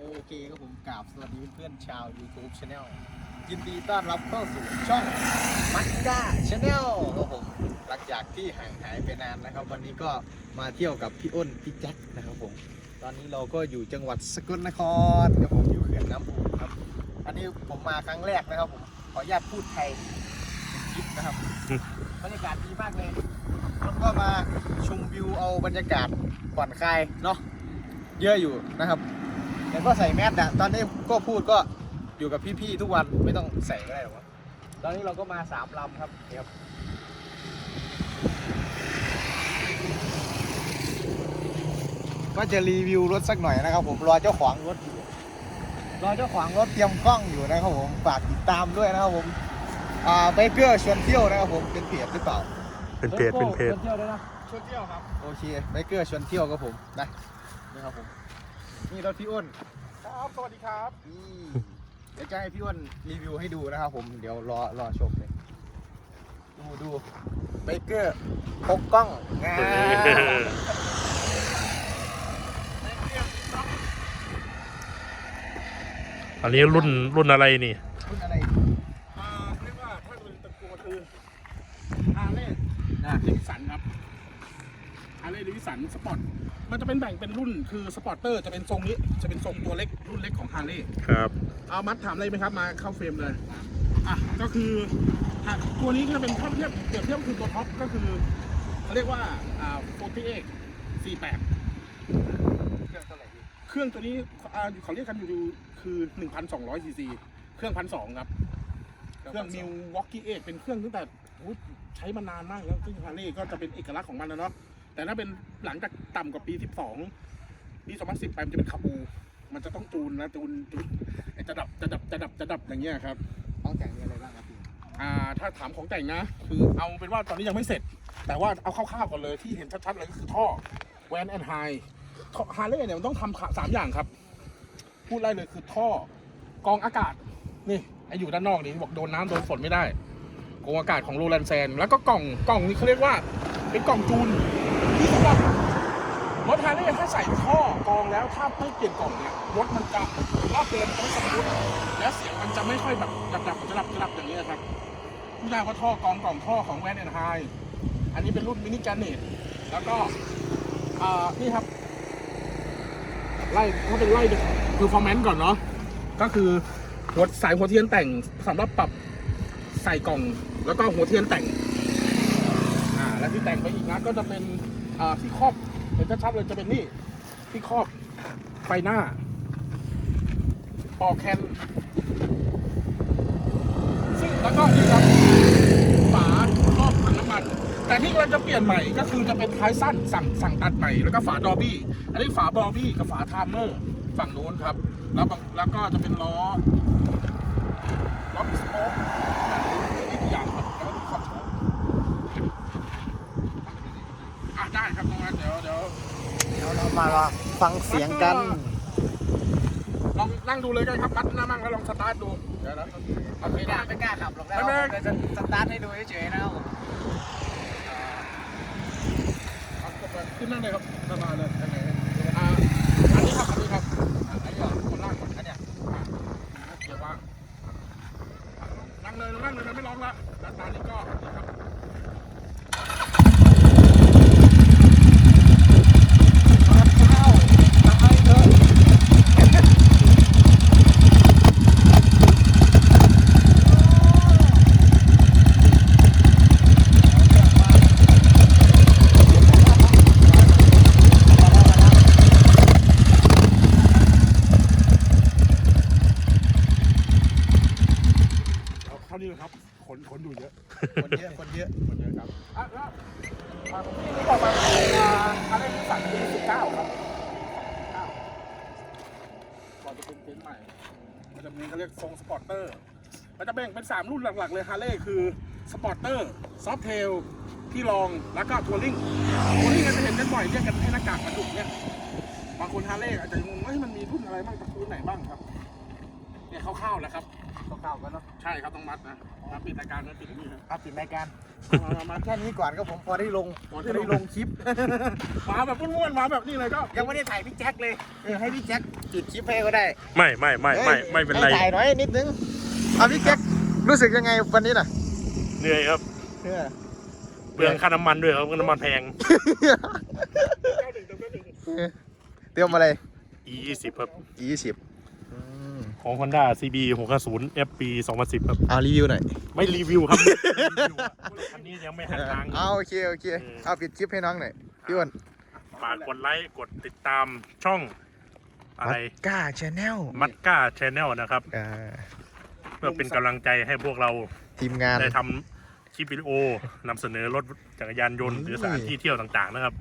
โอเคครับผมกราบสวัสดีเพื่อนๆชาว YouTube Channel ยินดีต้อนรับเข้าสู่ช่องมั c ก้าชาแนลครับผมหลังจากที่ห่างหายไปนานนะครับ วันนี้ก็มาเที่ยวกับพี่อ้นพี่แจ็คนะครับผม ตอนนี้เราก็อยู่จังหวัดสกลนครครับผมอยู่เขื่อนน้ำอูครับ อันนี้ผมมาครั้งแรกนะครับผมขออนุญาตพูดไทยเป็นคลิปนะครับบรรยากาศดีมากเลยแล้วก็มาชมวิวเอาบรรยากาศผ่อนคลายเนาะเยอะอยู่นะครับ แล้วก็ใส่แมสนะตอนนี้ก็พูดก็อยู่กับพี่ๆทุกวันไม่ต้องใส่ก็ได้หรอกวะตอนนี้เราก็มาสามลำครับนี่ครับก็จะรีวิวรถสักหน่อยนะครับ ผมรอเจ้าของรถอยู่รอเจ้าของรถเตรียมกล้องอยู่นะครับผมฝากติดตามด้วยนะครับผมอ่าไบเกอร์ชวนเที่ยวนะครับผมเป็นเพจหรือเปล่าเป็นเพจเป็นเพจชวนเที่ยวด้วยนะชวนเที่ยวครับโอเคไบเกอร์ชวนเที่ยวครับผมนะนี่ครับผม นี่รถพี่อ้นครับ สวัสดีครับนี่เดี๋ยวจะให้พี่อ้วนรีวิวให้ดูนะครับผมเดี๋ยวรอรอชมเลย ดูดูไบเกอร์พกกล้องงาอันนี้รุ่นรุ่นอะไรนี่ รุ่นอะไรอ่าเรียกว่าถ้าเป็นตระกูลคือฮาร์เลย์นะเดวิสันครับ ฮาร์เลย์เดวิสันสปอร์ตมันจะเป็นแบ่งเป็นรุ่นคือสปอร์เตอร์จะเป็นทรงนี้จะเป็นทรงตัวเล็กรุ่นเล็กของฮาร์เลย์ครับเอามัดถามอะไรไหมครับมาเข้าเฟรมเลยอะก็คืออะตัวนี้ก็เป็นถ้าเทียบเปรียบเทียบคือตัวท็อปก็คือเขาเรียกว่าอ่า48 48เครื่องเท่าไหร่พี่เครื่องตัวนี้อ่าเขาเรียกกันอยู่คือ1,200ซีซีเครื่องพันสองครับ เครื่องมิววอกกี้เอเป็นเครื่องตั้งแต่โอ้ยใช้มานานมากแล้วซึ่งฮาร์เลย์ก็จะเป็นเอกลักษณ์ของมันนะเนาะ แต่ถ้าเป็นหลังจากต่ำกว่าปี 12 ปี 2010 ไปมันจะเป็นคาบู มันจะต้องจูนนะจูนจูนไอ้จะดับจะดับจะดับจะดับอย่างเงี้ยครับต้องแต่งมีอะไรบ้างครับพี่อ่าถ้าถามของแต่งนะ คือเอาเป็นว่าตอนนี้ยังไม่เสร็จ แต่ว่าเอาคร่าวๆก่อนเลยที่เห็นชัดๆเลยก็คือท่อแวนแอนไฮฮาร์เลย์เนี่ยมันต้องทำสามอย่างครับ พูดได้เลยคือท่อกรองอากาศนี่ไออยู่ด้านนอกนี่บอกโดนน้ำโดนฝนไม่ได้กรองอากาศของโรแลนแซน แล้วก็กล่องกล่องนี้เขาเรียกว่าเป็นกล่องจูน ที่สำหรับรถฮาร์เลย์ถ้าใส่ท่อกรองแล้วถ้าไม่เปลี่ยนกล่องเนี่ยรถมันจะรอบเดินไม่สมบูรณ์และเสียงมันจะไม่ค่อยแบบดับๆจะดับจะดับอย่างนี้ยครับผู้ชายก็ท่อกรองกล่องท่อของแวนแอนไฮอันนี้เป็นรุ่นมินิแกนเนตแล้วก็นี่ครับไล่ถ้าเป็นไล่คือฟอร์แมนก่อนเนาะก็คือหัวสายหัวเทียนแต่งสำหรับปรับใส่กล่อง แล้วก็หัวเทียนแต่งอ่าและที่แต่งไปอีกนะก็จะเป็น ที่ครอบเห็นชัดๆเลยจะเป็นนี่ที่ครอบไฟหน้าปอกแคนซึ่งแล้วก็นี่ครับฝารอบถังน้ำมัน แต่ที่เราจะเปลี่ยนใหม่ก็คือจะเป็นท้ายสั้นสั่งสั่งตัดใหม่แล้วก็ฝาดอบี้อันนี้ฝาบอบี้กับฝาทามเมอร์ฝั่งนู้นครับ แล้วแล้วก็จะเป็นล้อล้อสโป๊กนี่ตัวอย่างครับแล้วก็ดูขอบโชว์อะได้ครับตรงนั้น เดี๋ยวเดี๋ยวเดี๋ยวเรามาลองฟังเสียงกัน ลองนั่งดูเลยกันครับมัดหน้ามั่งแล้วลองสตาร์ทดู เดี๋ยวนะโอเคไม่กล้าได้ไม่กล้าขับหรอกนะไม่ไม่เราจะสตาร์ทให้ดูเฉยๆนะครับผมครับขึ้นนั่งเลยครับสบายเลยอ่าอันนี้ครับ อันนี้ครับ อันนี้ก่อนคนล่างก่อนอันเนี้ยอะเดี๋ยวว่างนั่งเลยนั่งเลยไม่ร้องละแล้วตอนนี้ก็นี่ครับ เข้าทำให้เถอะ เอาเท่านี้ครับ ขนขนอยู่เยอะคนเยอะคนเยอะขนเยอะครับอะแล้วอะที่บอกมาอ่าอะไรที่สั่งที่สิบเก้าครับเก้าก่อนจะเป็นเต็นท์ใหม่มันจะมีเขาเรียกทรงสปอร์เตอร์มันจะแบ่งเป็น 3 รุ่นหลักๆเลยฮาร์เลย์คือสปอร์เตอร์ซอฟเทลที่รองแล้วก็ทัวริงทัวริงก็จะเห็นกันบ่อยเรียกกันให้หน้ากากมันดุเนี่ยบางคนฮาร์เลย์อาจจะงงว่าเฮ้ยมันมีรุ่นอะไรบ้างตระกูลไหนบ้างครับ เนี่ยคร่าวๆแหละครับคร่าวๆกันเนาะใช่ครับต้องมัดนะมาปิดรายการนะปิดนี่นะเอาปิดรายการมามามาแค่นี้ก่อนก็ผมพอได้ลงพอพได้อลได้งลงคลิป มาแบบม้วนๆมาแบบนี้เลยก็ยังไม่ได้ถ่ายพี่แจ็คเลยเออให้พี่แจ็คจุดคลิปให้ก็ได้ไม่ไม่ไม่ไม่ไม่เป็นไรให้ถ่ายหน่อยนิดนึงเอาพี่แจ็ครู้สึกยังไงวันนี้น่ะเหนื่อยครับเออเปลืองค่าน้ำมันด้วยครับน้ำมันแพงเตรียมอะไร E 2 0 ครับยี่สิบ ของ Honda CB 650 FP 2010 ครับ เอารีวิวหน่อย ไม่รีวิวครับอันนี้ยังไม่หันทาง เอาโอเคโอเค เอาปิดคลิปให้น้องหน่อยพี่อ้วนฝากกดไลค์ กดติดตามช่องอะไรก้าชาแนลมัดก้าชแนลนะครับอ่าเพื่อเป็นกำลังใจให้พวกเราทีมงาน ได้ทำคลิปวิดีโอนำเสนอรถจักรยานยนต์หรือสถานที่เที่ยวต่างๆนะครับ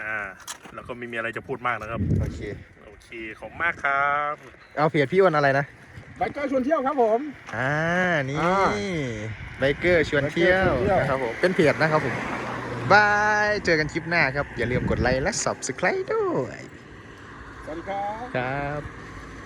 อ่า แล้วก็ไม่มีอะไรจะพูดมากนะครับ โอเคโอ เคขอบคุณมากครับเอาเพจพี่อ้วนอะไรนะไบเกอร์ชวนเที่ยวครับผม อ่านี่อ่าไบเกอร์ชวนเที่ยวไบเกอร์ชวนเที่ยว นะครับผมเป็นเพจนะครับผมบายเจอกันคลิปหน้าครับ อย่าลืมกดไลค์และ subscribe ด้วยสวัสดีครับ ครับ